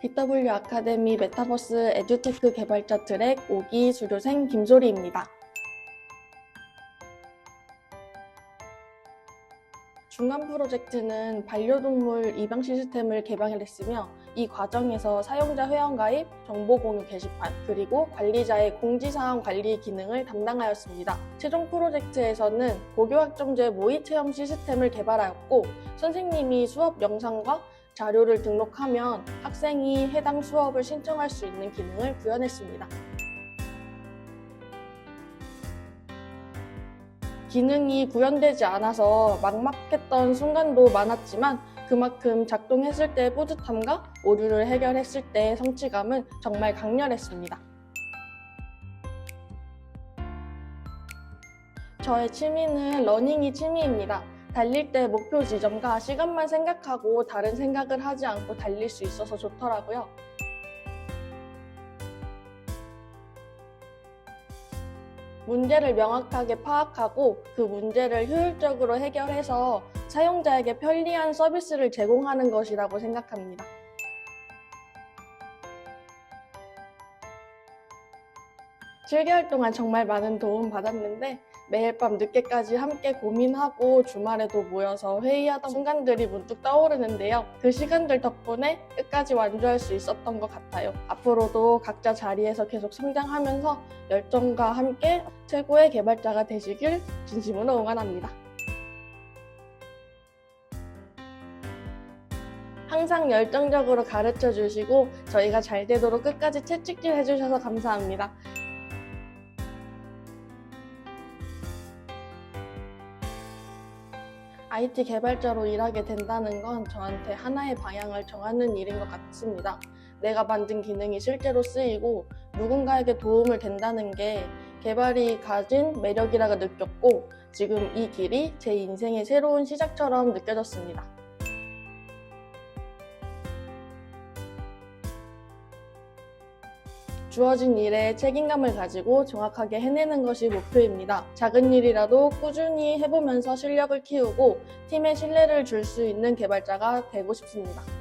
BW 아카데미 메타버스 에듀테크 개발자 트랙 5기 수료생 김소리입니다. 중간 프로젝트는 반려동물 입양 시스템을 개방했으며 이 과정에서 사용자 회원가입, 정보 공유 게시판, 그리고 관리자의 공지사항 관리 기능을 담당하였습니다. 최종 프로젝트에서는 고교학점제 모의 체험 시스템을 개발하였고 선생님이 수업 영상과 자료를 등록하면 학생이 해당 수업을 신청할 수 있는 기능을 구현했습니다. 기능이 구현되지 않아서 막막했던 순간도 많았지만 그만큼 작동했을 때의 뿌듯함과 오류를 해결했을 때의 성취감은 정말 강렬했습니다. 저의 취미는 러닝이 취미입니다. 달릴 때 목표 지점과 시간만 생각하고 다른 생각을 하지 않고 달릴 수 있어서 좋더라고요. 문제를 명확하게 파악하고 그 문제를 효율적으로 해결해서 사용자에게 편리한 서비스를 제공하는 것이라고 생각합니다. 칠 개월 동안 정말 많은 도움 받았는데 매일 밤 늦게까지 함께 고민하고 주말에도 모여서 회의하던 순간들이 문득 떠오르는데요. 그 시간들 덕분에 끝까지 완주할 수 있었던 것 같아요. 앞으로도 각자 자리에서 계속 성장하면서 열정과 함께 최고의 개발자가 되시길 진심으로 응원합니다. 항상 열정적으로 가르쳐 주시고 저희가 잘 되도록 끝까지 채찍질 해주셔서 감사합니다. IT 개발자로 일하게 된다는 건 저한테 하나의 방향을 정하는 일인 것 같습니다. 내가 만든 기능이 실제로 쓰이고 누군가에게 도움을 된다는 게 개발이 가진 매력이라고 느꼈고 지금 이 길이 제 인생의 새로운 시작처럼 느껴졌습니다. 주어진 일에 책임감을 가지고 정확하게 해내는 것이 목표입니다. 작은 일이라도 꾸준히 해보면서 실력을 키우고 팀의 신뢰를 줄 수 있는 개발자가 되고 싶습니다.